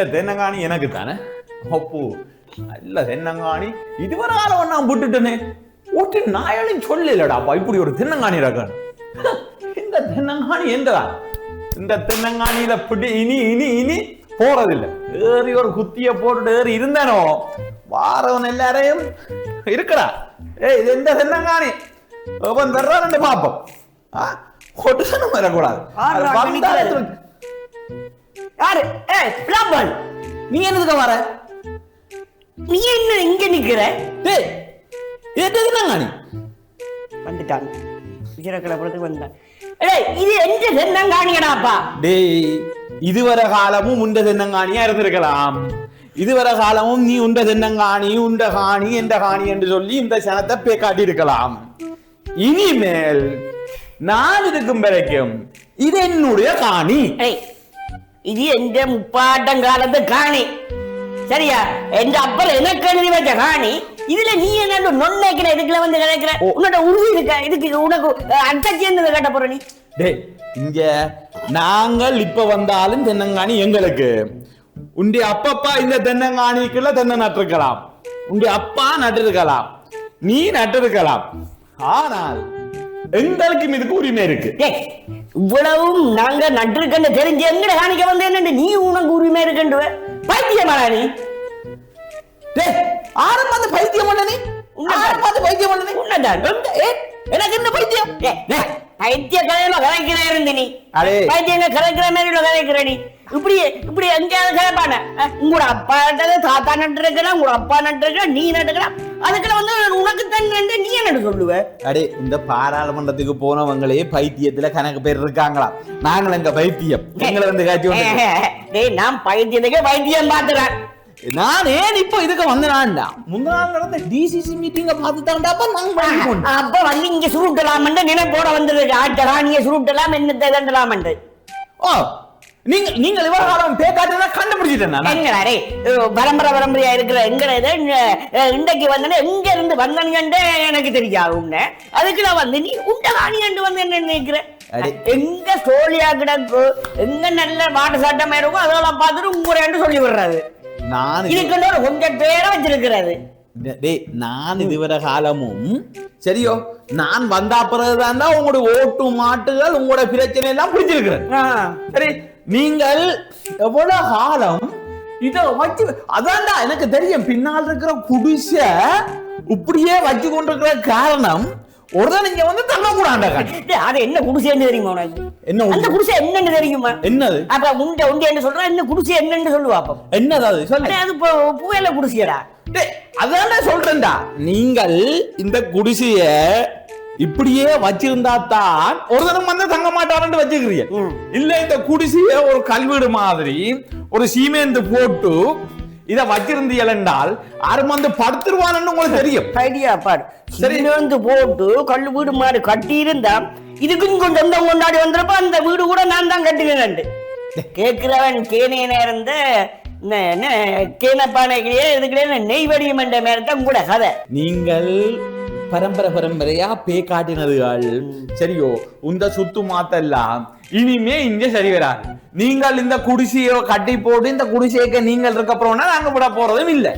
இந்த தென்னங்காணி எனக்கு தானே? அப்போ இல்ல தென்னங்காணி. இதுவரை காலம் நான் விட்டுட்டேனே. ஒட்டு நாயாலும் சொல்லலடாப்பா இப்படி ஒரு தென்னங்காணி இருக்கான்னு இந்த தென்னங்காணி எந்ததா இந்த தென்னங்காணியில பிடி இனி இனி இனி போறதில்ல. ஏறி ஒரு குத்திய போட்டுட்டு ஏறி இருந்தானோ? வாரவன் எல்லாரையும் இருக்கடா. ஏய் இது எந்த தென்னங்காணி? அவன் வர்றான்னு பாப்போம். ஆ? கொட்டுசனம் வரக்கூடாது. யாரு? ஏ பிளாம்பல் நீ என்னதுக்கு வர? நீ என்ன இங்க நிக்கிற? டேய் இது எந்த தென்னங்காணி வந்துட்டாங்க. விஜயக்கிழப்புறத்துக்கு வந்தான். ஏய் இது எந்த சென்னங்காணியடாப்பா டேய் இதுவரை காலமும் உண்ட தென்னங்காணியா இருந்திருக்கலாம். இதுவரை காலமும் நீ உண்ட தென்னங்காணி உண்ட காணி எந்த காணி என்று சொல்லி இந்த சனத்தை பே காட்டி இருக்கலாம் இனிமேல் நான் இருக்கும் வரைக்கும் இது என்னுடைய காணி. இது எந்த முப்பாட்டங்காலத்து காணி சரியா எந்த அப்பல் எனக்கு எழுதி வச்ச காணி இதுல நீ என்ன நொன்னைக்கிற இதுக்குள்ள வந்து கிடைக்கிற. உன்னோட உறுதி இருக்க இதுக்கு உனக்கு அட்டச்சி என்னது கட்ட போற நீ டேய் இங்க நாங்கள் இப்ப வந்தாலும் தென்னங்காணி எங்களுக்கு உண்டி அப்பப்பா இந்த தென்னங்காணிக்குள்ள தென்னை நட்டிருக்கலாம் உண்டி அப்பா நட்டிருக்கலாம் நீ நட்டிருக்கலாம் ஆனால் எங்களுக்கும் இதுக்கு உரிமை இருக்கு இவ்வளவும் நாங்க நட்டிருக்கன்னு தெரிஞ்சு எங்கட காணிக்க வந்து என்னண்டு நீ உனக்கு உரிமை இருக்குண்டு பைத்தியமாடா நீ. டேய் ஆரம் பார்த்து பைத்தியம் பண்ண நீ? உண்மைதான். ஆரம் பார்த்து பைத்தியம் பண்ண நீ? எனக்கு என்ன பைத்தியம்? பைத்திய கதையில கலைக்கிற இருந்து நீ. அடே. பைத்தியங்க கலைக்கிற மாதிரி கலைக்கிற நீ. இப்படி இப்படி எங்கேயாவது கலைப்பான உங்களோட அப்பா நட்டது தாத்தா நட்டு இருக்கலாம் உங்களோட அப்பா நட்டு இருக்கலாம் நீ நட்டுக்கலாம் அதுக்குள்ள வந்து உனக்கு நண்டு நீ என்ன சொல்லுவ? அடே இந்த பாராளுமன்றத்துக்கு போனவங்களே பைத்தியத்துல கணக்கு பேர் இருக்காங்களாம் நாங்கள் எங்க பைத்தியம். எங்களை வந்து வந்து டேய் நான் பைத்தியத்துக்கே பைத்தியம் பாத்துறேன் நான் ஏன் இப்போ இதுக்கு வந்தேனாண்டா. முந்தின நாள் நடந்த டிசிசி மீட்டிங்க பார்த்து தாண்டாப்பா நாங்க. அப்ப வந்து இங்க சுருட்டலாம்னு நினைப்போட வந்துருக்கு. ஆட்டலாம் நீங்க சுருட்டலாம் என்ன தண்டலாம்னு ஓ நீங்க நீங்கள் இவ்வளவு காலம் பேக்காட்டு கண்டுபிடிச்சிட்டேன் நான். எங்கடா பரம்பரை பரம்பரையா இருக்கிற எங்கட இன்றைக்கு வந்தனே எங்க இருந்து வந்தனீங்கன்னு எனக்கு தெரியாது உன்னை. அதுக்குள்ள வந்து நீ உண்ட காணியண்டு வந்து என்ன நினைக்கிற? அடே. எங்க சோழியா கிடக்கு எங்க நல்ல மாட்டு சட்டம் இருக்கும் அதெல்லாம் பார்த்துட்டு உங்களுடைய சொல்லி விடுறது. நான் இது- இதுக்கு கொஞ்சம் பேரை வச்சிருக்கிறது. டேய் நான் இதுவரை காலமும் சரியோ நான் வந்தா தான் உங்களுடைய ஓட்டு மாட்டுகள் உங்களோட பிரச்சனை எல்லாம் புரிஞ்சிருக்கிறேன் சரி. நீங்கள் எவ்வளவு காலம் இத வச்சு அதான்டா எனக்கு தெரியும் பின்னால் இருக்கிற குடிசை இப்படியே வச்சு கொண்டிருக்கிற காரணம் ஒரு நீங்க வந்து தள்ளக்கூடாண்டா அது என்ன குடிசைன்னு தெரியுமா உனக்கு? என்ன அந்த? குடிசை? என்னன்னு தெரியுமா? என்னது? அப்ப உண்டை உண்டை சொல்ற என்ன குடிசை என்னன்னு சொல்லுவா அப்ப. என்னது அது? சொல்லு. அது புயல குடிசையடா. டேய், அதான்டா சொல்றேன்டா. நீங்கள் இந்த குடிசைய இப்படியே வச்சிருந்தா தான் ஒரு தரம் வந்து தங்க மாட்டாருன்னு வச்சுக்கிறீங்க. இல்ல இந்த குடிசைய ஒரு கல்வீடு மாதிரி ஒரு சீமேந்து போட்டு இத வச்சிருந்தீர்கள் என்றால் யாரும் வந்து படுத்துருவான்னு உங்களுக்கு தெரியும். ஐடியா பாரு. வந்து போட்டு கல்லு வீடு மாதிரி கட்டி இருந்தா இதுக்கும் கொஞ்சம் சொந்தம் கொண்டாடி வந்தப்ப அந்த வீடு கூட நான் தான் கட்டுகிறேன் கேட்கிறவன் கேனேன இருந்த என்ன கேனப்பானைக்கிலேயே இதுக்கிலே நெய் வடியும் என்ற மாதிரி தான் கூட கதை. நீங்கள் பரம்பரை பரம்பரையா பே காட்டினதுகள் சரியோ உந்த சுத்து மாத்தெல்லாம். இனிமே இங்க சரி வராது. நீங்கள் இந்த குடிசையோ கட்டி போட்டு இந்த குடிசைக்கு நீங்கள் இருக்க போறோம்னா நாங்க விட போறதும் இல்ல.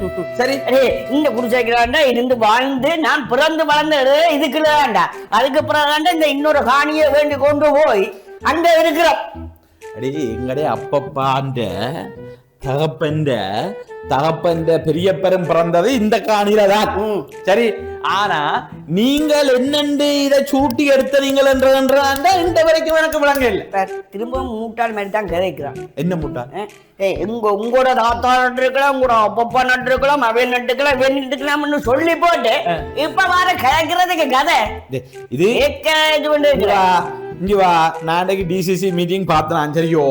சரி? இந்த குடிசைக்கிறாண்டா இருந்து வாழ்ந்து நான் பிறந்து வளர்ந்தது இதுக்குள்ளதாண்டா அதுக்கு பிறகாண்டா இந்த இன்னொரு காணியை வேண்டி கொண்டு போய் அங்க இருக்கிறோம். அடே எங்கடே அப்பப்பாண்ட தகப்பண்ட தகப்பண்ட பெரியப்பெரும் பிறந்தது இந்த காணில தான். சரி ஆனா நீங்கள் என்னண்டு இதை சூட்டி எடுத்த நீங்கள் என்றாண்டா இந்த வரைக்கும் எனக்கு விளங்க இல்லை. பார், திரும்பவும் மூட்டாள் மாதிரி தான் கதைக்கிறான். என்ன முட்டா ஏய் உங்க உங்களோட தாத்தா நட்டுருக்கலாம் உங்களோட அப்பப்பா நட்டுருக்கலாம் அவையில் நட்டுக்கலாம் இவன் நட்டுக்கலாம்னு சொல்லி போட்டு இப்ப வர கேட்கறதுக்கு கதை. இது இது பண்ணி இங்க வா நாளைக்கு டிசிசி மீட்டிங் பார்த்தேன் சரியோ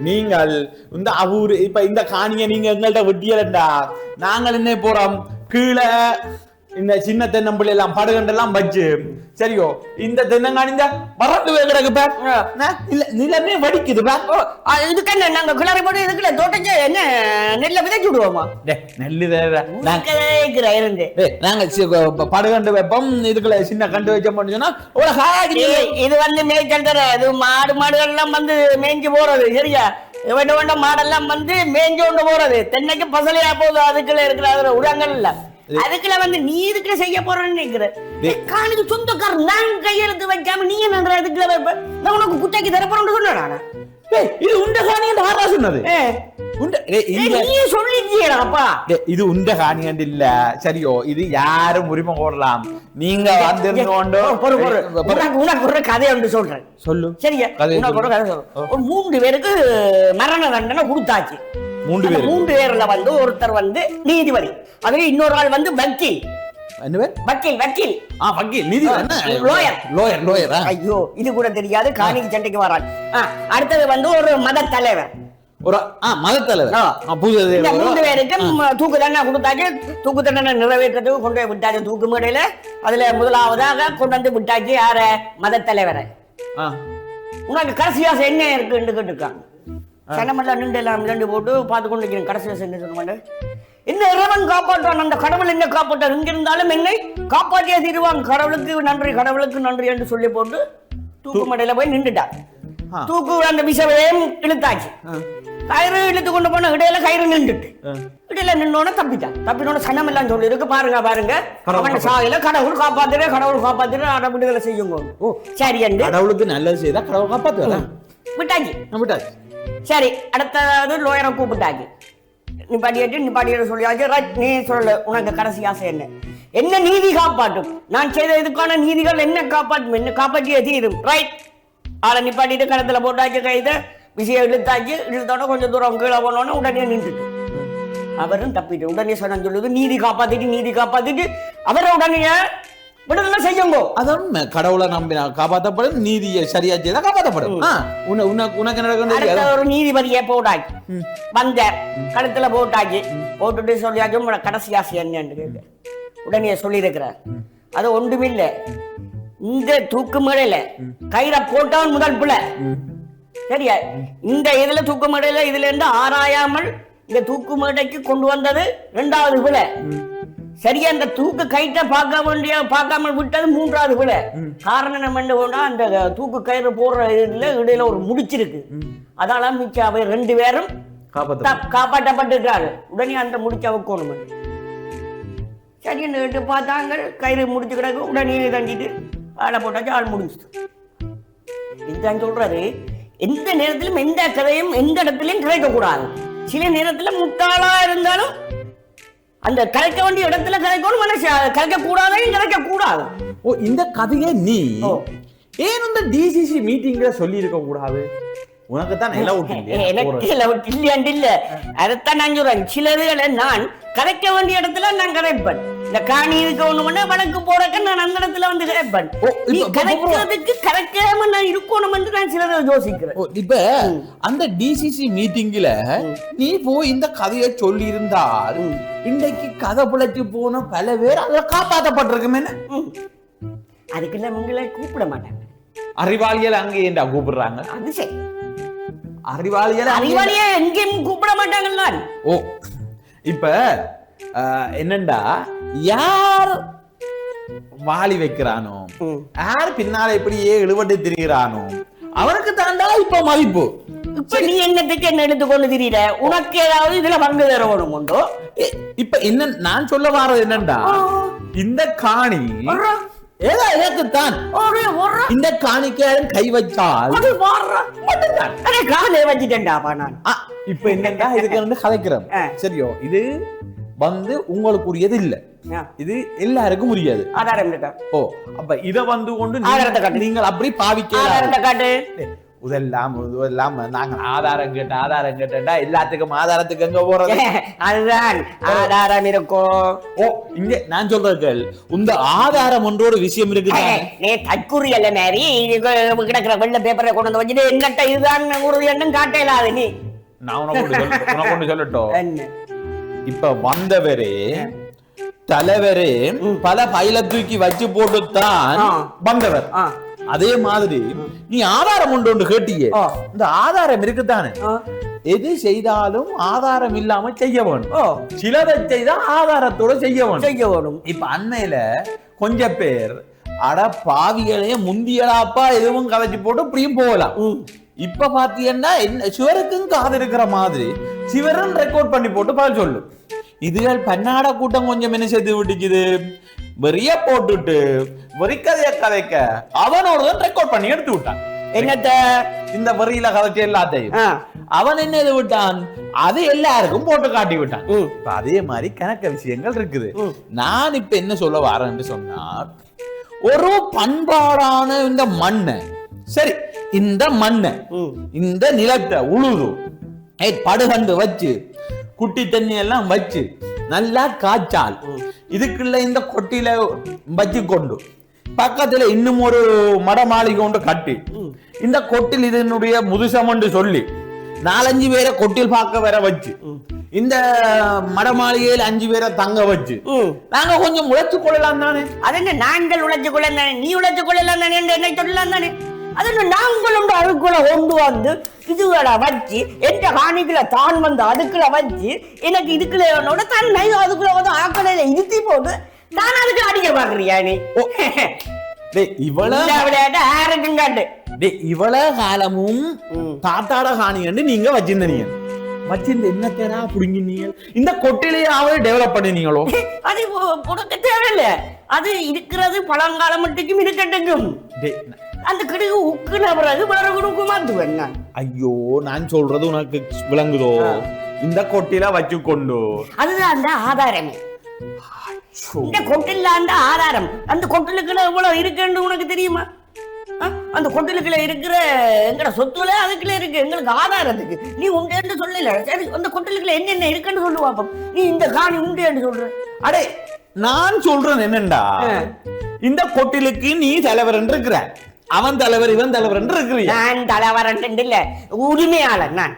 நீங்கள் இந்த அவூர் இப்ப இந்த காணியை நீங்க எங்கள்கிட்ட வெட்டியலண்டா? நாங்கள் என்ன போறோம்? கீழே இந்த சின்ன தென்னம்பிள்ளை எல்லாம் படுகண்டெல்லாம் வச்சு சரியோ இந்த தென்னங்காணி இந்த வறண்டு கிடக்கு பார். இல்ல நிலமே வடிக்குது பார். இதுக்கு என்ன நாங்க கிளறி போட்டு இதுக்குள்ள தோட்டஞ்ச என்ன நெல்ல விதைச்சு விடுவோமா? டேய், நெல்லு டேய், நாங்க படுகண்டு வைப்போம். இதுக்குள்ள சின்ன கண்டு வச்சோம்னு சொன்னா இது வந்து மேய்ச்சல் தர இது மாடு மாடுகள் எல்லாம் வந்து மேய்ஞ்சு போறது சரியா? வேண்ட வேண்ட மாடெல்லாம் வந்து மேஞ்சு கொண்டு போறது. தென்னைக்கு பசலையா போகுது அதுக்குள்ள இருக்கிற அதுல உரங்கள் இல்ல அதுக்குள்ள வந்து நீ இதுக்குள்ள செய்ய போறேன்னு நினைக்கிற காணிக்கு சொந்தக்காரன் நான் கையெழுத்து வைக்காம நீ என்ன அதுக்குள்ள நான் உனக்கு குட்டைக்கு தரப்போறேன்னு சொன்னா டேய், இது உண்ட காணி என்று ஆறா சொன்னது? இது உண்ட காணி என்று இல்ல. சரியோ இது யாரும் உரிமை கோரலாம். நீங்க வந்திருந்தோண்டோ. உனக்கு உனக்கு ஒரு கதை ஒன்று சொல்றேன். சொல்லு. சரியா? உனக்கு ஒரு. கதை சொல்றேன். ஒரு மூன்று பேருக்கு மரண தண்டனை கொடுத்தாச்சு. மூன்று பேர். மூன்று பேர்ல வந்து ஒருத்தர் வந்து நீதிபதி. அதுல இன்னொரு ஆள் வந்து வக்கீல். வக்கீல் வக்கீல். ஆ வக்கீல். நிதி ஆ, என்ன? lawyer. லோயர் லோயர் ஐயோ இது கூட தெரியாது. காணிக்கு சண்டைக்கு வரான். அடுத்தது வந்து ஒரு மத தலைவர். ஒரு ஆ மதத்தலைவர் ஆ. ஆ, பூஜை இந்த செய்றவர். மூன்று பேருக்கு ம, தூக்கு தண்டனை கொடுத்தாச்சு. தூக்கு தண்டனை நிறைவேற்றதுக்கு கொண்டு போய் விட்டாச்சு தூக்கு மேடையில. அதுல முதலாவதாக கொண்டு வந்து விட்டாச்சு யார? மத தலைவரை. உனக்கு கடைசி ஆசை என்ன இருக்குன்னு கேட்டுருக்காங்க சனமெல்லாம் நின்று எல்லாம் விளையாண்டு போட்டு பார்த்து கொண்டு இருக்கிறேன் கடைசி ஆசை என்ன சொல்லுவாங்க என்ன இறைவன் காப்பாற்றான். அந்த கடவுள் என்ன காப்பாற்றான் இங்க இருந்தாலும் என்னை காப்பாற்றிய தீருவான் கடவுளுக்கு நன்றி கடவுளுக்கு நன்றி என்று சொல்லி போட்டு தூக்கு மடையில போய் நின்றுட்டான் ஆ. தூக்கு அந்த விஷயம் இழுத்தாச்சு. கயிறு இழுத்து கொண்டு போன இடையில கயிறு நின்றுட்டு. இடையில நின்னோட தப்பிட்டான். தப்பினோட சனம் எல்லாம் சொல்லி இருக்கு. பாருங்க பாருங்க. அவன் சாயில கடவுள் காப்பாத்துற கடவுள் காப்பாத்துற அட விடுதலை செய்யுங்க. ஓ. சரி என்று கடவுளுக்கு நல்லது செய்தா கடவுள் காப்பாத்துவாரா? விட்டாச்சு. விட்டாச்சு. சரி அடுத்தது லோயரை கூப்பிட்டாச்சு நிப்பாட்டிட்டு நிப்பாட்டிட்டு சொல்லியாச்சு ரைட் நீ சொல்லு உனக்கு கடைசி ஆசை என்ன? என்ன நீதி காப்பாற்றும்? நான் செய்த இதுக்கான நீதிகள் என்ன காப்பாற்றும்? என்ன காப்பாற்றிய தீரும். ரைட். ஆளை நிப்பாட்டிட்டு கணத்தில் போட்டாச்சு கைது விஷயம் இழுத்தாச்சு இழுத்தோட கொஞ்சம் தூரம் கீழே போனோன்னு உடனே நின்றுட்டு. அவரும் தப்பிட்டு உடனே சொன்ன சொல்லுது நீதி காப்பாத்திட்டு நீதி காப்பாத்திட்டு அவரை உடனே விடுதலை செய்யுங்கோ? அதான். கடவுளை நம்பினா காப்பாற்றப்படும் நீதியை சரியா செய்தா காப்பாற்றப்படும் உனக்கு உனக்கு தெரியாது. ஒரு நீதிபதியை போட்டாச்சு. ம். வந்த கழுத்துல போட்டாச்சு. போட்டுட்டு சொல்லியாச்சு உங்களோட கடைசி ஆசை என்னன்னு கேட்டு உடனே சொல்லியிருக்கிறார். அது ஒன்றுமில்ல. இந்த தூக்கு மேடையில கயிறை போட்டவன் முதல் பிள்ளை. சரியா? இந்த இதுல தூக்கு மேடையில இதுல இருந்து ஆராயாமல் இந்த தூக்கு மேடைக்கு கொண்டு வந்தது இரண்டாவது பிள்ளை. சரியா அந்த தூக்கு கயிற்றை பார்க்க வேண்டிய பார்க்காம விட்டது மூன்றாவது பிள்ளை காரணம் என்ன பண்ண அந்த தூக்கு கயிறு போடுற இதுல இடையில ஒரு முடிச்சிருக்கு. அதால மிச்சம் அவை ரெண்டு பேரும் காப்பாற்றப்பட்டுட்டாரு உடனே அந்த முடிச்ச வைக்கணும். சரின்னு கேட்டு பார்த்தாங்க. கயிறு முடிச்சு கிடக்கு. உடனே தண்டிட்டு ஆளை போட்டாச்சு ஆள் முடிஞ்சுது இதுதான் சொல்றாரு எந்த நேரத்திலும் எந்த கதையும் எந்த இடத்துலயும் கிடைக்கக்கூடாது. சில நேரத்துல முட்டாளா இருந்தாலும் அந்த கலைக்க வேண்டிய இடத்துல கலைக்கணும் மனசு கலைக்க கூடாதையும் கலைக்க கூடாது ஓ இந்த கதையை நீ. ஏன் இந்த டிசிசி மீட்டிங்ல சொல்லி இருக்க கூடாது உனக்கு தான் நில எனக்கு இல்ல இல்லையாண்டு இல்ல. அதைத்தான் நான் சொல்றேன். சிலதுகளை நான் கரைக்க வேண்டிய இடத்துல நான் கரைப்பேன் இந்த காணி இருக்க ஒண்ணு பண்ண வழக்கு போடக்க நான் அந்த இடத்துல வந்து கரைப்பேன் ஓ, நீ கரைக்கிறதுக்கு கரைக்காம நான் இருக்கணும் என்று நான் சிலதை யோசிக்கிறேன். இப்ப அந்த டிசிசி மீட்டிங்ல நீ போய் இந்த கதையை சொல்லி இருந்தால் இன்றைக்கு கதை பிழைச்சு போன பல பேர் அதை காப்பாற்றப்பட்டிருக்கும் என்ன? ம். அதுக்கெல்லாம் உங்களை கூப்பிட மாட்டாங்க. அறிவாளிகள் அங்கே ஏன்டா கூப்பிடுறாங்க? அது சரி. அங்கே- அறிவாளியே எங்கேயும் கூப்பிட மாட்டாங்கல்ல. ஓ இப்ப ஆஹ், என்னண்டா யார் வாளி வைக்கிறானோ. யார் பின்னால இப்படியே இழுபட்டு திரிகிறானோ அவனுக்கு தாண்டா இப்ப மதிப்பு. இப்ப நீ என்னத்துக்கு என்ன எடுத்துக்கொண்டு தெரியல உனக்கு ஏதாவது இதுல பங்கு தரணும் உண்டோ. ஏ, இப்ப என்ன நான் சொல்ல வாரது என்னண்டா? இந்த காணி. ஏதோ எனக்குத்தான் இந்த காணிக்கு கை வச்சால் காலை வச்சுட்டேன்டாப்பா நான். இப்ப என்னண்டா? இதுக்கு வந்து கதைக்கிறோம். ஆ. சரியோ இது வந்து உங்களுக்குரியது இல்ல. இது எல்லாருக்கும் உரியது. ஓ அப்ப இத வந்து கொண்டு நீங்க-. நீங்கள் அப்படி காட்டு. இதெல்லாம் இதெல்லாம் நாங்க ஆதாரம் கேட்ட ஆதாரம் கேட்டா எல்லாத்துக்கும் ஆதாரத்துக்கு எங்க போறது? அதுதான். ஆதாரம் இருக்கும் ஓ இங்க நான் சொல்றது கேள். இந்த ஆதாரம் ஒன்றோட விஷயம் இருக்குது? நீ தற்குறி அல்ல இது கிடக்குற வெள்ள பேப்பரை கொண்டு வந்து வச்சுட்டு என்னட்ட இதுதான் உறுதி என்னும் காட்டலாது நீ? நான் உனக்கு ஒன்று ஒன்று சொல்லட்டும். இப்ப வந்தவரே தலைவரே பல பையில தூக்கி வச்சு போட்டுத்தான். வந்தவர். அதே மாதிரி நீ ஆதாரம் ஒன்று ஒன்று கேட்டியே. இந்த ஆதாரம் இருக்குதானே. எது செய்தாலும் ஆதாரம் இல்லாம செய்ய வேணும். ஓ சிலதை செய்தா ஆதாரத்தோட செய்ய வேணும். செய்ய வேணும். இப்ப அண்மையில கொஞ்ச பேர் அட பாவிகளே முந்தியலாப்பா எதுவும் கதைச்சு போட்டு இப்படியும் போகலாம். இப்ப பாத்தீங்கன்னா என்ன சிவருக்கும் காது இருக்கிற மாதிரி சிவரும் ரெக்கார்ட் பண்ணி போட்டு பதில் சொல்லு. இதுகள் பன்னாட கூட்டம் கொஞ்சம் என்ன செய்து விட்டுக்குது? வெறிய போட்டுட்டு வெறி கதைய கதைக்க அவன் ஒருவன் ரெக்கார்ட் பண்ணி எடுத்து விட்டான். என்னத்த இந்த வெறியில கதைச்ச எல்லாத்தையும். அவன் என்ன இது விட்டான்? அது எல்லாருக்கும் போட்டு காட்டி விட்டான். இப்ப அதே மாதிரி கணக்க விஷயங்கள் இருக்குது. நான் இப்ப என்ன சொல்ல வரேன்னு சொன்னா ஒரு பண்பாடான இந்த மண்ணை சரி இந்த மண்ணை. இந்த நிலத்தை உழுது படுகண்டு வச்சு குட்டி தண்ணி எல்லாம் வச்சு நல்லா காய்ச்சால். இதுக்குள்ள இந்த கொட்டில பஜ்ஜி கொண்டு. பக்கத்துல இன்னும் ஒரு மட மாளிகை கொண்டு கட்டி. இந்த கொட்டில் இதனுடைய முதுசமண்டு சொல்லி நாலஞ்சு பேரை கொட்டில் பார்க்க வர வச்சு இந்த மடமாளிகையில் அஞ்சு பேரை தங்க வச்சு. நாங்க கொஞ்சம் உழைச்சு கொள்ளலாம் தானே? அது என்ன நாங்கள் உழைச்சு கொள்ளலாம் தானே? நீ உழைச்சு கொள்ளலாம் தானே? என்று என்னை சொல்லலாம் தானே? அது என்ன நாங்களும் அதுக்குள்ள கொண்டு வந்து இதுகளை வச்சு எந்த காணிக்குள்ள தான் வந்து அதுக்குள்ள வச்சு எனக்கு இதுக்குள்ள என்னோட தன்னை அதுக்குள்ள வந்து ஆக்கடையில இருத்தி போட்டு நான் அதுக்கு அடிக்க பாக்குறியா நீ? இவ்வளவு காலமும். தாத்தாட காணிகண்டு நீங்க வச்சிருந்தீங்க. வச்சிருந்த என்ன தேரா புடுங்கினீங்க? இந்த கொட்டிலேயாவது டெவலப் பண்ணினீங்களோ? அது உனக்கு தேவையில்லை. அது இருக்கிறது பழங்காலம் மட்டுக்கும் இருக்கட்டும் அந்த கிடுகு உக்குன பிறகு வேற குடுக்கு மாத்துவேன் நான் ஐயோ நான் சொல்றது உனக்கு விளங்குதோ? இந்த கொட்டில வச்சு கொண்டு. அதுதான் அந்த ஆதாரமே. இந்த கொட்டில் அந்த ஆதாரம். அந்த கொட்டிலுக்குள்ள எவ்வளவு இருக்குன்னு உனக்கு தெரியுமா? அந்த கொட்டிலுக்குள்ள இருக்கிற எங்கட சொத்துல அதுக்குள்ள இருக்கு. எங்களுக்கு ஆதாரத்துக்கு நீ உண்டு சொல்லல. சரி அந்த கொட்டிலுக்குள்ள என்னென்ன இருக்குன்னு சொல்லு பாப்போம். நீ இந்த காணி உண்டு சொல்ற. அடே நான் சொல்றேன் என்னண்டா. இந்த கொட்டிலுக்கு நீ தலைவர் இருக்கிற. அவன் தலைவர் இவன் தலைவர் இருக்கிறீங்க நான் தலைவரன் இல்ல. உரிமையாளர் நான்.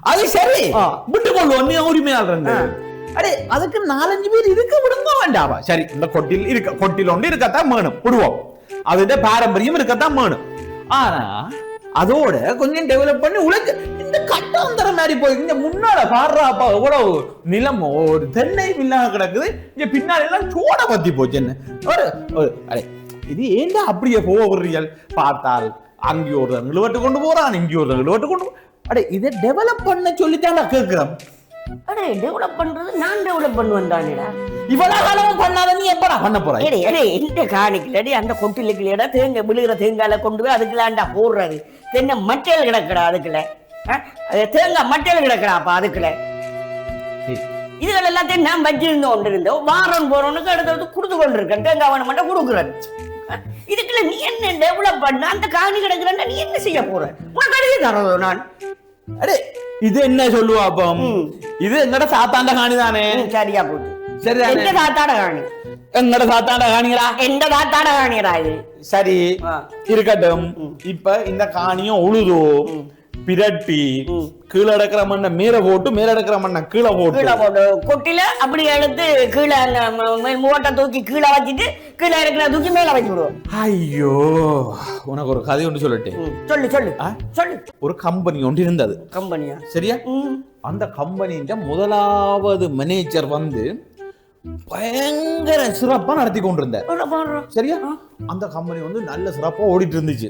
அது சரி. விட்டு கொள்வோம். நீ உரிமையாளர். அடே அதுக்கு நாலஞ்சு பேர் இருக்க விடுங்க வேண்டாவா? சரி இந்த கொட்டில் இருக்க கொட்டில் ஒன்று இருக்கத்தான் வேணும். விடுவோம். அதுட பாரம்பரியம் இருக்கத்தான் வேணும். ஆனா அதோட கொஞ்சம் டெவலப் பண்ணி உழைக்க இந்த கட்டாந்தர மாதிரி போய் இந்த முன்னால பாடுறாப்பா எவ்வளவு நிலம் ஒரு தென்னை இல்லாம கிடக்குது. இங்க பின்னாடி எல்லாம் சோட பத்தி போச்சு என்ன? ஒரு அடே இது ஏன்டா அப்படியே போகிறீர்கள் பார்த்தால் அங்கே ஒரு நிலுவட்டு கொண்டு போறான் இங்கே ஒரு நிலுவட்டு கொண்டு அடே இதை டெவலப் பண்ண சொல்லித்தான் நான் கேட்கிறேன் அடே டெவலப் பண்றது நான் டெவலப் பண்ணுவேன் தானேடா. இவ்வளவு காலமும் பண்ணாத நீ எப்படா பண்ண போற? ஏடே ஏடே எந்த காணிக்கலடி அந்த கொட்டிலுக்குள்ளடா தேங்க விழுகிற தேங்காயில கொண்டு போய் அதுக்குள்ளாண்டா போடுறது. தென்னை மட்டையில் கிடக்குடா அதுக்குள்ள. ஆ? அது தேங்காய் மட்டையில் கிடக்குறாப்பா அதுக்குள்ள. இதுகள் எல்லாத்தையும் நான் வச்சிருந்து கொண்டு இருந்தோம் வாரம் போறவனுக்கு அடுத்தடுத்து கொடுத்து கொண்டு இருக்கேன் தேங்காய் வேணும் மட்டும் கொடுக்குறேன்? இதுக்குள்ள நீ என்ன டெவலப் பண்ண? அந்த காணி கிடக்குறேன்னா நீ என்ன செய்ய போற? உனக்கு எழுதி தரதோ நான். அடே இது என்ன சொல்லுவா அப்போ. இது எங்கட சாத்தாண்ட காணி தானே சரியா போச்சு. சரிதானே? எந்த தாத்தாட காணி? எங்கட சாத்தாண்ட காணிங்களா எந்த தாத்தாட காணிடா இது? சரி. இருக்கட்டும். இப்ப இந்த காணியும் உழுது? பிரட்டி. கீழே அடக்கிற மண்ணை மேல போட்டு மேல அடக்கிற மண்ணை கீழே போட்டு. கீழே போட்டு. கொட்டில அப்படி எடுத்து கீழே மூட்டை தூக்கி கீழே வச்சுட்டு கீழே இருக்கிற தூக்கி மேல வச்சு விடுவோம். ஐயோ உனக்கு ஒரு கதை ஒன்று சொல்லட்டு. சொல்லு சொல்லு? சொல்லு. ஒரு கம்பெனி ஒன்று இருந்தது. கம்பெனியா? சரியா? அந்த கம்பெனின்ற முதலாவது மேனேஜர் வந்து பயங்கர சிறப்பா நடத்தி போடுறோம். சரியா? அந்த கம்பெனி வந்து நல்ல சிறப்பா ஓடிட்டு இருந்துச்சு.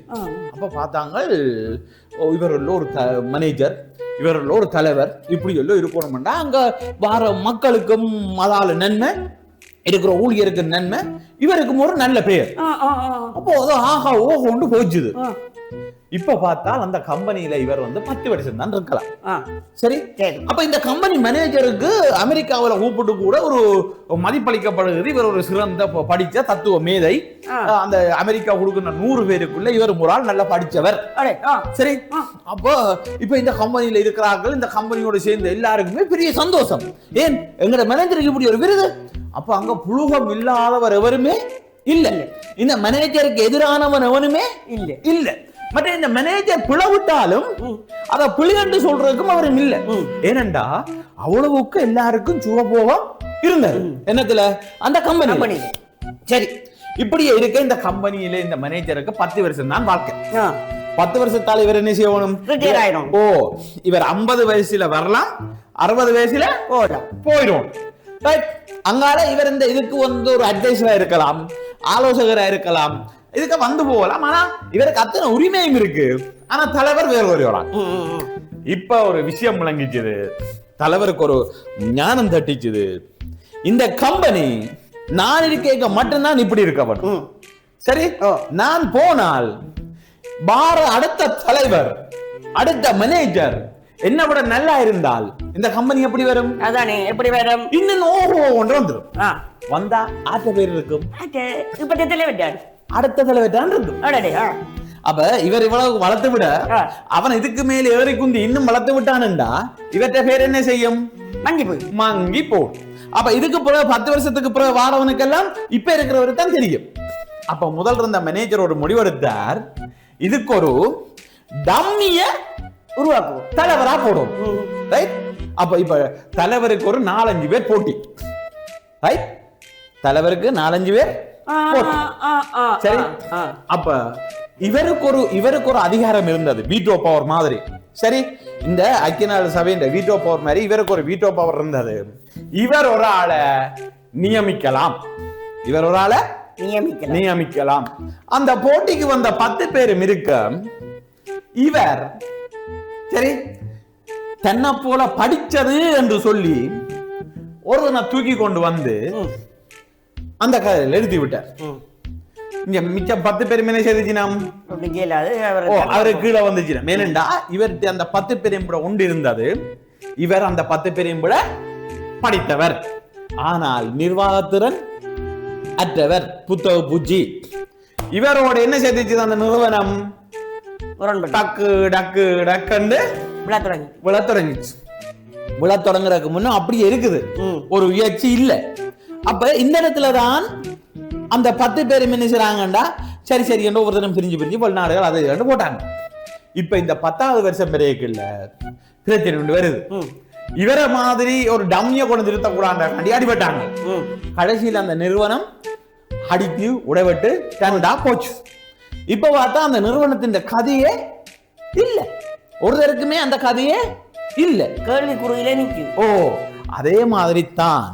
அப்ப பார்த்தாங்க ஓ, இவர் உள்ள ஒரு மேனேஜர் இவர் உள்ள ஒரு தலைவர் இப்படி எல்லாம் இருக்கணும்னா அங்க வர மக்களுக்கும் அதால நன்மை இருக்கிற ஊழியருக்கு நன்மை இவருக்கும் ஒரு நல்ல பெயர். அப்போ ஆஹா ஓ கொண்டு போச்சுது இப்ப பார்த்தால் அந்த கம்பெனியில இவர் வந்து பத்து வருஷம் தான் இருக்கலாம். சரி? அப்ப இந்த கம்பெனி மேனேஜருக்கு அமெரிக்காவுல கூப்பிட்டு கூட ஒரு மதிப்பளிக்கப்படுகிறது. இவர் ஒரு சிறந்த படிச்ச தத்துவ மேதை. அந்த அமெரிக்கா கொடுக்கிற நூறு பேருக்குள்ள இவர் ஒரு ஆள் நல்லா படிச்சவர். சரி? அப்போ இப்ப இந்த கம்பெனியில இருக்கிறார்கள். இந்த கம்பெனியோட சேர்ந்த எல்லாருக்குமே பெரிய சந்தோஷம். ஏன்? எங்கட மேனேஜருக்கு இப்படி ஒரு விருது? அப்ப அங்க புழுகம் இல்லாதவர் எவருமே இல்ல. இந்த மேனேஜருக்கு எதிரானவன் எவனுமே இல்ல. இல்ல. மற்ற இந்த மேனேஜர் பிளவிட்டாலும் அத என்று சொல்றதுக்கும் அவரும் இல்ல. ஏனண்டா அவ்வளவுக்கு எல்லாருக்கும் சுகபோகம் இருந்தது. என்னத்துல? அந்த கம்பெனி. சரி. இப்படியே இருக்க இந்த கம்பெனியில இந்த மேனேஜருக்கு பத்து வருஷம் தான் வாழ்க்கை. பத்து வருஷத்தால் இவர் என்ன செய்யணும்? ஆயிடும். ஓ இவர் ஐம்பது வயசுல வரலாம் அறுபது வயசுல. போயிடும். Right. அங்கால இவர் இந்த இதுக்கு வந்து ஒரு அட்வைசரா இருக்கலாம் ஆலோசகரா இருக்கலாம் இதுக்கு வந்து போகலாம் ஆனா இவருக்கு அத்தனை உரிமையும் இருக்கு ஆனா தலைவர் வேற ஒரு ஆள் ம், ம், ம். இப்ப ஒரு விஷயம் விளங்கிச்சுது தலைவருக்கு ஒரு ஞானம் தட்டிச்சுது இந்த கம்பெனி நான் இருக்க மட்டும்தான் இப்படி இருக்கவன். சரி ஓ. நான் போனால் பார அடுத்த தலைவர் அடுத்த மேனேஜர் என்ன விட நல்லா இருந்தால் இந்த கம்பெனி எப்படி வரும் அதானே எப்படி வரும் இன்னும் ஓஹோ ஒன்று வந்துடும் ஆ வந்தா ஆட்ட பேர் இருக்கும் இப்ப தெரியல விட்டார் அடுத்த தலைவர் தான் இருக்கும் அப்ப இவர் இவ்வளவு வளர்த்து விட. அவன் இதுக்கு மேல ஏறி குந்தி இன்னும் வளர்த்து விட்டானுண்டா? இவற்ற பேர் என்ன செய்யும்? மங்கி போய். மங்கி போ. அப்ப இதுக்கு பிறகு பத்து வருஷத்துக்கு பிறகு வாரவனுக்கெல்லாம் இப்ப இருக்கிறவருக்கு தான் தெரியும். அப்ப முதல் இருந்த மேனேஜர் ஒரு முடிவெடுத்தார். இதுக்கு ஒரு டம்மிய உருவாக்குவோம். தலைவரா போடும். ரைட் அப்ப இப்ப தலைவருக்கு ஒரு நாலஞ்சு பேர் போட்டி. ரைட் தலைவருக்கு நாலஞ்சு பேர் சரி. அப்ப இவருக்கு ஒரு இவருக்கு ஒரு அதிகாரம் இருந்தது. வீட்டோ பவர் மாதிரி. சரி. இந்த ஐக்கிய நாடு சபையின் வீட்டோ பவர் மாதிரி இவருக்கு ஒரு வீட்டோ பவர் இருந்தது. இவர் ஒரு ஆளை நியமிக்கலாம். இவர் ஒரு ஆளை நியமிக்கலாம். அந்த போட்டிக்கு வந்த பத்து பேரும் இருக்க இவர் சரி தன்னை போல படிச்சது என்று சொல்லி ஒருவனை தூக்கி கொண்டு வந்து அந்த கதையில் எழுதி விட்டார். இங்க மிச்சம் பத்து பேரும் என்ன செய்துச்சு நாம் அப்படி கேளாது அவர் கீழே வந்துச்சு மேலண்டா இவர்கிட்ட அந்த பத்து பேரையும் விட உண்டு இருந்தது. இவர் அந்த பத்து பேரையும் விட படித்தவர். ஆனால் நிர்வாகத்திறன் அற்றவர் புத்தக பூச்சி இவரோட என்ன செய்துச்சு அந்த நிறுவனம்? டக்கு டக்கு டக்குன்னு விழா தொடங்கி. விழ தொடங்கிச்சு. விழ தொடங்குறதுக்கு முன்ன அப்படியே இருக்குது. ம். ஒரு உயர்ச்சி இல்ல. அப்ப இந்த இடத்துல தான் அந்த பத்து பேரும் என்ன செய்றாங்கண்டா? சரி சரி என்று ஒவ்வொருத்தரும் பிரிஞ்சு பிரிஞ்சு பல நாடுகள் அது இதுன்னு போட்டாங்க. இப்ப இந்த பத்தாவது வருஷம் பிறகுல பிரச்சனை ஒன்று வருது. இவரை மாதிரி ஒரு டம்மிய கொண்டு நிறுத்தக்கூடாது அடிபட்டாங்க. கடைசியில் அந்த நிறுவனம் அடித்து உடைவிட்டு டண்டா போச்சு. இப்ப பார்த்தா அந்த நிறுவனத்தின் கதையே இல்ல. ஒருத்தருக்குமே அந்த கதையே இல்ல. கேள்வி குறியில நிக்குது ஓ அதே மாதிரி தான்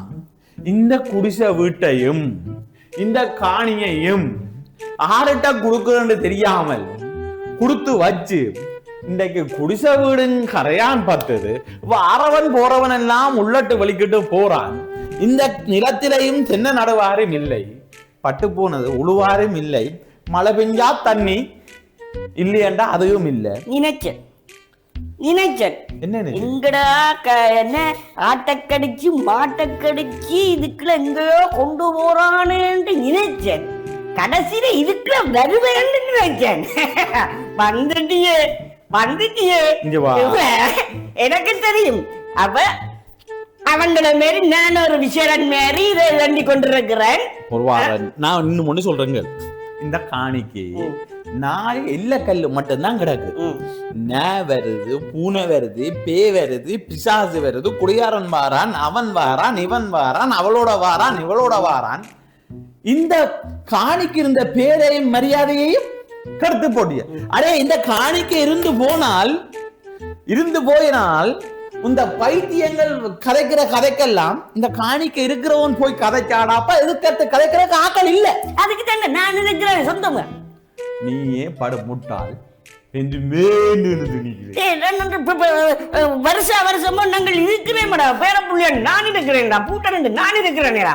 இந்த குடிசை வீட்டையும் இந்த காணியையும் ஆர்கிட்ட கொடுக்குறன்னு தெரியாமல் கொடுத்து வச்சு இன்றைக்கு குடிசை வீடுங் கரையான் பார்த்தது வாரவன் போறவன் எல்லாம் உள்ளட்டு வலிக்கிட்டு போறான். இந்த நிலத்திலையும் தென்னை நடுவாரும் இல்லை பட்டு போனது உழுவாரும் இல்லை மழை பெஞ்சா தண்ணி இல்லையண்டா அதுவும் இல்லை. நினைச்சேன் நினைச்சேன்? எங்கடா என்ன? ஆட்டக்கடிச்சு மாட்டக்கடிச்சு இதுக்குள்ள எங்கேயோ கொண்டு போறானேன்னு நினைச்சேன் கடைசியில இதுக்குள்ள வருவேன்னு நினைச்சேன் வந்துட்டியே வந்துட்டியே. எனக்கு தெரியும். அப்ப அவங்கள மாரி நான் ஒரு விஷயம் மாரி இதை வேண்டி கொண்டிருக்கிறேன். நான் இன்னும் ஒண்ணு சொல்றேங்க இந்த காணிக்கு நாய் இல்ல கல்லு மட்டும்தான் கிடக்கு. நே வருது பூனை வருது பே வருது பிசாசு வருது குடியாரன் வாரான் அவன் வாரான் இவன் வாரான் அவளோட வாரான் இவளோட வாரான். இந்த காணிக்கு இருந்த பேரையும் மரியாதையையும் கருத்து போட்டிய. அடே இந்த காணிக்கு இருந்து போனால் இருந்து போயினால் இந்த பைத்தியங்கள் கதைக்கிற கதைக்கெல்லாம் இந்த காணிக்க இருக்கிறவன் போய் கதைச்சாடாப்பா எதுக்கத்து கதைக்கிற ஆக்கள் இல்ல. அதுக்கு தானே நான் நினைக்கிறேன் சொந்தங்க. நீயே படு முட்டாள் என்று வருஷா வருஷமா நாங்கள் இருக்கிறேன் மேடம் பேர புள்ளியன் நான் இருக்கிறேன்டா பூட்டன் நான் இருக்கிறேன்டா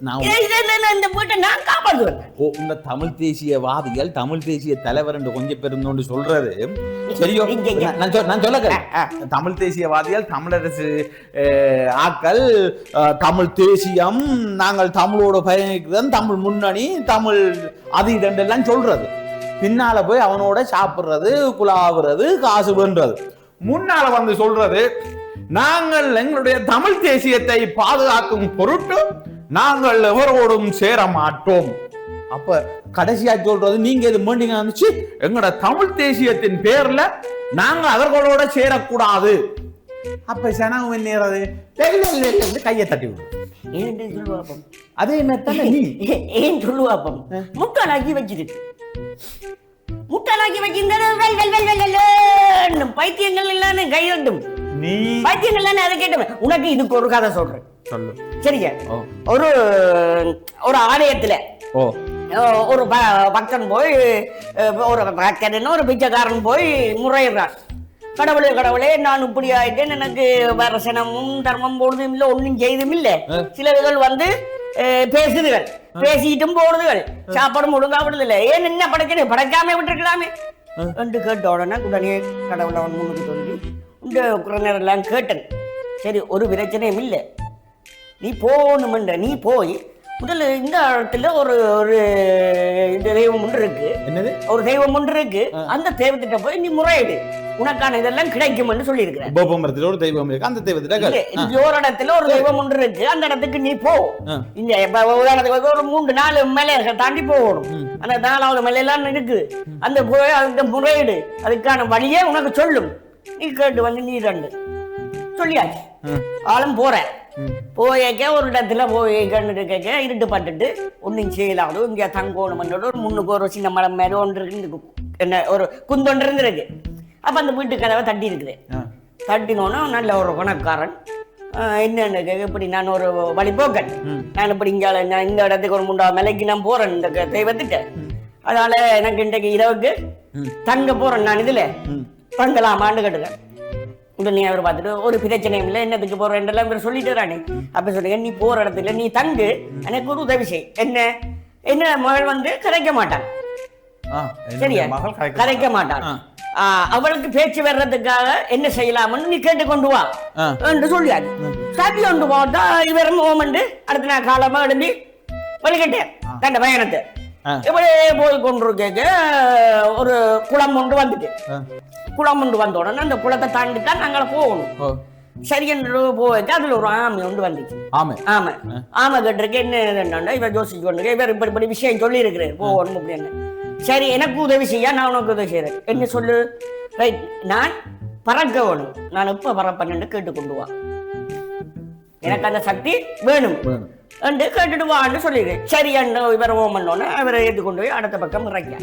நான் இந்த பூட்டை நான் காப்பாற்றுவேன் ஓ இந்த தமிழ் தேசியவாதிகள் தமிழ் தேசிய தலைவர் என்று கொஞ்சம் பெருந்தோண்டு சொல்றது சரியோ. நான் நான் சொல்- நான் சொல்ல ஆ, தமிழ் தேசியவாதிகள் தமிழரசு ஆக்கள் தமிழ் தேசியம் நாங்கள் தமிழோட பயணிக்கிறோம் தமிழ் முன்னணி தமிழ் அது இதெல்லாம் சொல்றது. பின்னால போய் அவனோட சாப்பிடுறது குலாவுறது காசு பண்றது முன்னால வந்து சொல்றது நாங்கள் எங்களுடைய தமிழ் தேசியத்தை பாதுகாக்கும் பொருட்டு நாங்கள் எவரோடும் சேர மாட்டோம் அப்ப கடைசியா சொல்றது நீங்க இது மீண்டிங்க வந்துச்சு எங்களோட தமிழ் தேசியத்தின் பேர்ல நாங்க அவர்களோட சேரக்கூடாது. அப்ப சனகம் என்னறது கையை தட்டி விடும் ஏன் சொல்லுவாப்பம்? அதே மாதிரி ஏன் சொல்லுவாப்பம்? முட்டாளாக்கி வச்சிருக்கு முட்டாளாக்கி வச்சிருந்த பைத்தியங்கள் எல்லாம் கையெழுட்டும் நீ பைத்தியங்கள் தானே அதை கேட்டவன் உனக்கு இதுக்கு ஒரு கதை சொல்றேன். சரிங்க. ஒரு ஒரு ஆலயத்துல ஒரு ப- பக்தன் போய் ஒரு பக்தன் ஒரு பிச்சைக்காரன் போய் முறையிடுறான். கடவுளே கடவுளே நான் இப்படி ஆயிட்டேன். எனக்கு வேற சனமும் தர்மம் போடுறதும் இல்லை ஒன்றும் செய்தும் இல்லை. சிலர்கள் வந்து பேசுதுகள். பேசிட்டும் போடுதுகள். சாப்பாடும் ஒழுங்கா விடுதில்லை ஏன் என்ன படைக்கணும்? படைக்காம விட்டுருக்கலாமே. என்று கேட்ட உடனே உடனே கடவுளை அவன் முன்னுக்கு சொல்லி இந்த குறைநேரம் எல்லாம் கேட்டேன். சரி ஒரு பிரச்சனையும் இல்லை. நீ போகணுமென்ற நீ போய் முதல்ல இந்த இடத்துல ஒரு ஒரு இந்த தெய்வம் ஒன்று இருக்கு. என்னது? ஒரு தெய்வம் ஒன்று இருக்கு. அந்த தெய்வத்திட்ட போய் நீ முறையிடு. உனக்கான இதெல்லாம் கிடைக்கும்னு சொல்லியிருக்கிறேன். உபபமரத்தில் ஒரு தெய்வம் இருக்கு. அந்த தெய்வத்திட்ட. இங்க ஒரு இடத்துல ஒரு தெய்வம் ஒன்று இருக்கு. அந்த இடத்துக்கு நீ போ. இப்ப உதாரணத்துக்கு ஒரு மூன்று நாலு மலைகள் தாண்டி போகணும். அந்த நாலாவது மலையெல்லாம் இருக்கு. அந்த போய் அந்த முறையீடு. அதுக்கான வழியே உனக்கு சொல்லும். நீ கேட்டு வந்து நீ ரெண்டு சொல்லியாச்சு. ஆளும் போறேன். போயக்க ஒரு இடத்துல போய் கண்டு கேட்க இருட்டு பட்டுட்டு ஒன்றும் செய்யலாதோ இங்கே தங்கோணும் ஒரு முன்னுக்கு ஒரு சின்ன மரம் மேலே ஒன்று இருக்கு என்ன ஒரு குந்தொன்று இருந்திருக்கு. அப்போ அந்த வீட்டு கதவை தட்டி இருக்குது. தட்டினோன்னா நல்ல ஒரு பணக்காரன் ஆஹ் என்னன்னு கேட்க இப்படி நான் ஒரு வழிபோக்கன். நான் இப்படி இங்கே நான் இந்த இடத்துக்கு ஒரு முண்டா மலைக்கு நான் போறேன் இந்த தெய்வத்துக்கு. அதனால எனக்கு இன்றைக்கு இரவுக்கு தங்க போறேன் நான் இதுல. தங்கலாமான்னு கேட்டுக்கிறேன் உடனே அவர் பார்த்துட்டு ஒரு பிரச்சனையும் இல்லை என்னத்துக்கு போறேன் இவர் சொல்லிட்டு ராணி. அப்ப சொல்லுங்க நீ போற இடத்துல நீ தங்கு எனக்கு ஒரு உதவி செய். என்ன? என்ன மகள் வந்து கரைக்க மாட்டான். சரியா? கரைக்க மாட்டான். அவளுக்கு பேச்சு வர்றதுக்காக என்ன செய்யலாம்னு நீ கேட்டு கொண்டு வா. என்று சொல்லியாரு சாப்பி கொண்டு போட்டா இவர் மோமண்டு அடுத்த நாள் காலமா எழும்பி வழிகட்டேன். தண்ட பயணத்தை. இப்படியே போய் கொண்டிருக்க ஒரு குளம் ஒன்று வந்துட்டு. குளம் ஒன்று வந்த உடனே அந்த குளத்தை தாண்டி தான் நாங்கள் போகணும். சரி என்று போய்க்க அதுல ஒரு ஆமை ஒன்று வந்துச்சு. ஆமே. ஆமா. ஆமா கேட்டிருக்க என்ன என்னண்டா இவர் யோசிச்சு கொண்டு இவர் இப்படி இப்படி விஷயம் சொல்லி இருக்கிறேன் போகணும் அப்படின்னு. சரி எனக்கு உதவி செய்ய நான் உனக்கு உதவி செய்யறேன் என்ன சொல்லு? ரைட் நான் பறக்க வேணும். நான் எப்ப பறப்பேன்னு கேட்டு கொண்டு வா. எனக்கு அந்த சக்தி வேணும். வேணும். என்று கேட்டுட்டு வான்னு சொல்லிடுறேன் சரி அண்ணன் இவர் ஓம் பண்ணோன்னே அவரை ஏற்றி கொண்டு போய் அடுத்த பக்கம் இறக்க.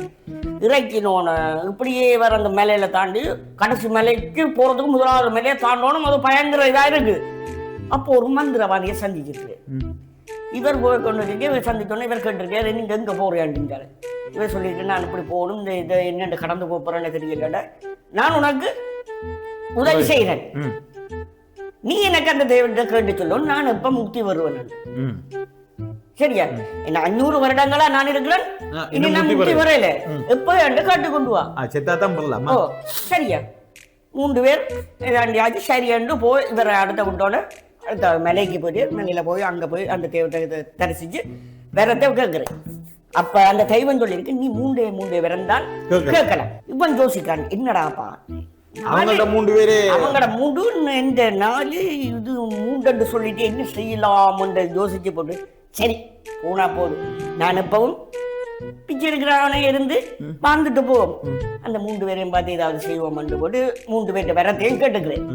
இறக்கினோன்னு இப்படியே இவர் அந்த மலையில தாண்டி கடைசி மலைக்கு போறதுக்கு முதலாவது மலையை தாண்டோன்னு அது பயங்கர இதா இருக்கு. அப்போ ஒரு மந்திரவாதியை சந்திச்சிருக்கு. இவர் போய் கொண்டு இருக்கு இவர் சந்தித்தோன்னே இவர் கேட்டிருக்காரு நீங்க எங்க போறியாண்டிருக்காரு இவர் சொல்லிட்டு நான் இப்படி போகணும் இந்த இதை என்னென்று கடந்து போறேன்னு தெரியல நான் உனக்கு உதவி செய்கிறேன். நீ எனக்கு அந்த தெய்வத்தை கேட்டு சொல்லும் நான் எப்ப முக்தி வருவேன். சரியா? என்ன அஞ்சூறு வருடங்களா நான் இருக்கிறேன்? இனி நான் முக்தி. வரையில எப்ப என்று காட்டு கொண்டு வா. செத்தாதான் ஓ சரியா. மூன்று பேர் இதாண்டியாச்சு சரி என்று போய் இவரை அடுத்த விட்டோட அடுத்த மலைக்கு போய் மலையில போய் அங்க போய் அந்த தெய்வத்தை தரிசிச்சு வேறத்தை கேட்கிறேன். அப்ப அந்த தெய்வம் சொல்லியிருக்கு நீ மூண்டே மூண்டே விரம் தான் கேட்கல. இவன் யோசிக்கான் என்னடாப்பா அவங்கள்ட்ட மூன்று பேரு. அவங்களோட மூடு இந்த நாலு இது மூண்டன்னு சொல்லிட்டு என்ன செய்யலாம்னு யோசிச்சு போட்டு சரி போனா போதும். நான் எப்பவும் பிச்சை எடுக்கிறவனே இருந்து வாழ்ந்துட்டு போவோம். அந்த மூன்று பேரையும் பார்த்து ஏதாவது செய்வோம் போட்டு மூன்று பேர்ட்ட வரத்தையும் கேட்டுக்கிறேன்.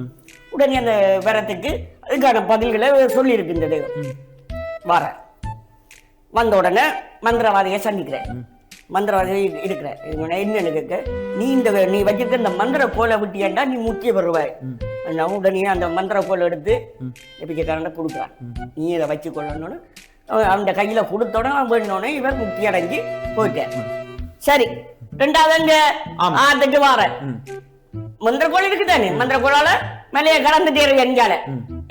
உடனே அந்த வரத்துக்கு அதுக்கான பதில்களை சொல்லியிருக்கு இந்த தெய்வம். வர வந்த உடனே மந்திரவாதியை சந்திக்கிறேன். மந்திரவாதி இருக்கிறேன் இவனை என்னன்னு கேட்க? நீ இந்த நீ வச்சிருக்க இந்த மந்திர கோலை விட்டியாண்டா நீ முக்கிய வருவாய் நான் உடனே அந்த மந்திர கோலை எடுத்து பிச்சைக்காரன் கொடுக்குறான். நீ இதை வச்சு கொள்ளணும்னு அவன் அந்த கையில கொடுத்தோட அவன் வேணுனே இவர் முக்தி அடைஞ்சு போயிட்டேன் சரி ரெண்டாவது அங்க. ஆத்துக்கு வாரேன். மந்திர கோல் இருக்கு தானே மந்திர கோலால மேலேயே கலந்துட்டே இருக்கு எங்கால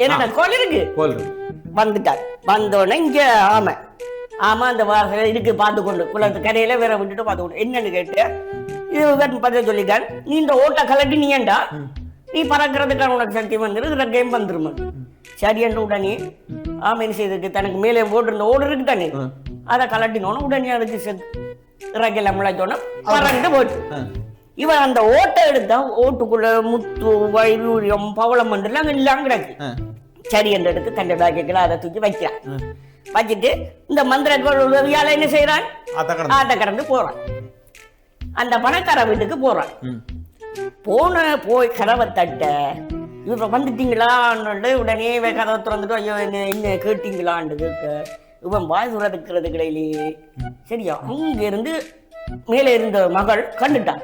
என்னடா கோல் இருக்கு? கோல் இருக்கு. வந்துட்டார் வந்தோடனே இங்க ஆமை. ஆமா அந்த வாசல இருக்கு பார்த்து கொண்டு. குளத்து கரையில வேற விட்டுட்டு பார்த்து கொண்டு. என்னன்னு கேட்டு இது பதில் சொல்லிட்டான் நீ இந்த ஓட்டை கலட்டி நீ ஏண்டா? நீ பறக்கிறதுக்கான உனக்கு சக்தி வந்துரு இதுல கேம் வந்துருமா? சரி என்று உடனே ஆமை என்ன செய்திருக்கு தனக்கு மேலே ஓடுற ஓடு இருக்கு தானே? அதை கலட்டினோன்னு உடனே அதுக்கு இறக்கல முளைச்சோன்னு பறந்து போச்சு. இவன் அந்த ஓட்டை எடுத்தா ஓட்டுக்குள்ள முத்து வைரூரியம் பவளம் மண்டலம் அங்க எல்லாம் கிடக்கு. சரி என்று எடுத்து தண்டை பேக்குகளை அதை தூக்கி வைக்கிறான். வச்சுட்டு இந்த மந்திரங்கள் உதவியால என்ன செய்யறான். ஆட்டை கடந்து. போறான். அந்த பணக்கார வீட்டுக்கு போறான். போன போய் கதவை தட்ட இவங்க வந்துட்டீங்களான்னு உடனே கதவை திறந்துட்டு ஐயோ என்ன என்ன கேட்டீங்களான்னு கேட்க இவன் வாய் சுரதுக்கிறது கிடையிலேயே சரியா? அங்க இருந்து மேலே இருந்த மகள் கண்டுட்டான்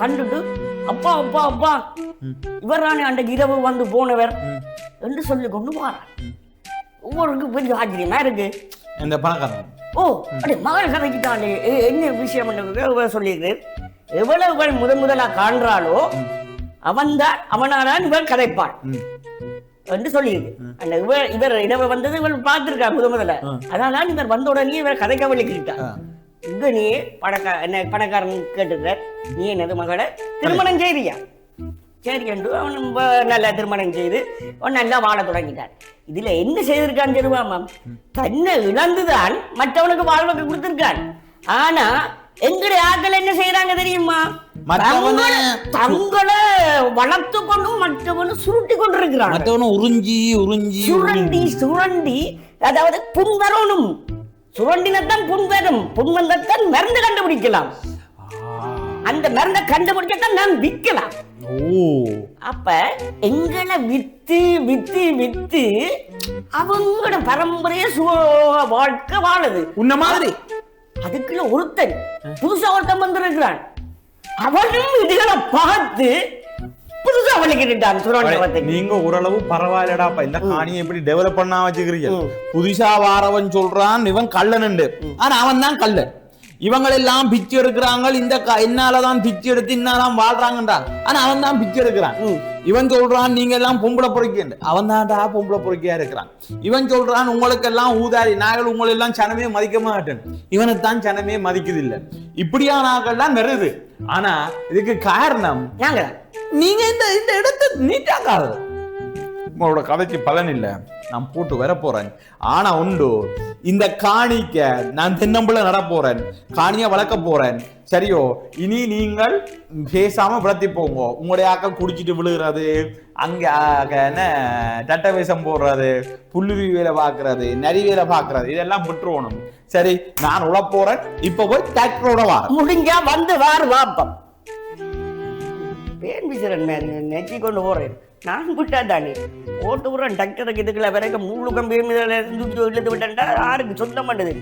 கண்டுட்டு அப்பா அப்பா அப்பா. இவர் தானே அன்றைக்கு இரவு வந்து போனவர் என்று சொல்லி கொண்டு போறான். ஒவ்வொருக்கு பெரிய ஆச்சரியமா இருக்கு. இந்த பணக்காரன். ஓ அடே மகள் கதைக்கிட்டாலே எ- என்ன விஷயம் சொல்லியிருக்கிறேன் எவ்வளவு இவள் முதன் முதலா காண்றாளோ அவன்தான் இவள் கதைப்பாள். ம். என்று சொல்லியிருக்கு. அந்த இவர் இவர் இவர் வந்தது இவள் பார்த்திருக்கா முத முதல்ல அதனால இவர் வந்த உடனே இவர் கதைக்க வலிக்கிட்டா ஆ. இங்க நீ பணக்கா என்ன பணக்காரன் கேட்டுக்கிற நீ என்னது மகளை? திருமணம் செய்தியா? சரி என்று அவன் நல்லா திருமணம் செய்து அவன் நல்லா வாழ தொடங்கிட்டான். இதுல என்ன செய்திருக்கான்னு தெரியுமா தன்னை இழந்துதான் மற்றவனுக்கு வாழ்வுக்கு கொடுத்திருக்கான். ஆனா எங்களுடைய ஆட்கள் என்ன செய்யறாங்க தெரியுமா? தங்களை- வளர்த்து கொண்டும் மற்றவனு சுருட்டி கொண்டிருக்கிறாங்க மற்றவனும் உறிஞ்சி உறிஞ்சி சுரண்டி சுரண்டி அதாவது புண் வரணும் சுரண்டினத்தான் புண் வரும் புண் வந்தத்தான் மருந்து கண்டுபிடிக்கலாம். அந்த மருந்தை கண்டுபிடிச்சத்தான் நான் விற்கலாம். ஓ. அப்ப எங்களை வித்து வித்து வித்து அவங்களோட பரம்பரைய வாழ்க்கை வாழுது. உன்ன மாதிரி. அதுக்குள்ள ஒருத்தன் புதுசா ஒருத்தன் வந்திருக்கிறான். அவனும் இதுகளை பார்த்து புதுசா வலிக்கிட்டான் நீங்க ஓரளவு பரவாயில்லடாப்பா இந்த காணியை எப்படி டெவலப் பண்ணா வச்சுக்கிறீங்க. புதுசா வாரவன் சொல்றான் இவன் கள்ளன் ஆனா அவன் தான் கள்ளன். இவங்க எல்லாம் பிச்சை எடுக்கிறாங்க இந்த என்னாலதான் பிச்சை எடுத்து இன்னாலாம் வாழ்றாங்கன்றான் ஆனா அவன் தான் பிச்சை எடுக்கிறான். இவன் சொல்றான் நீங்க எல்லாம் பொம்பளை பொறுக்கேன் அவன் தான்டா பொம்பளை பொறுக்கியா இருக்கிறான். இவன் சொல்றான் உங்களுக்கு எல்லாம் ஊதாரி நாங்கள் உங்களை எல்லாம் சனமே மதிக்க மாட்டேன் இவனைத்தான் சனமே மதிக்குது இல்ல இப்படியான நாங்கள்லாம் வருது ஆனா இதுக்கு காரணம் நாங்க நீங்க இந்த இந்த இடத்தை நீட்டாக்காது உங்களோட கதைக்கு பலன் இல்ல. நான் போட்டு வர போறேன். ஆனா உண்டு இந்த காணிக்க நான் தென்னம்புல நட போறேன். வளர்க்க போறேன். சரியோ இனி நீங்கள் பேசாம விளத்தி போங்க. உங்களுடைய அக்கா குடிச்சிட்டு விழுகிறது அங்க என்ன டட்ட வேஷம் போடுறது புல்லுவி வேலை பாக்குறது நரி வேலை பாக்குறது இதெல்லாம் விட்டுருவணும். சரி நான் உழ போறேன். இப்ப போய் டிராக்டரோட வா. முடிஞ்சா வந்து வாரு வாப்பம். பேன் பிசரன் மேன் நெச்சி கொண்டு போறேன். நான் விட்டாதானே? ஓட்டு பூரா டக்கத்துக்கு இதுக்குள்ள பிறகு முழு கம்பியும் இதில் இருந்து இழுத்து விட்டேன்டா யாருக்கு சொந்தம் பண்ணது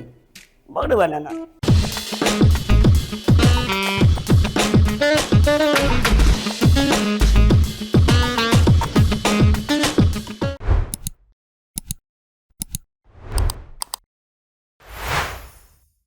பாடுவேன் நான்.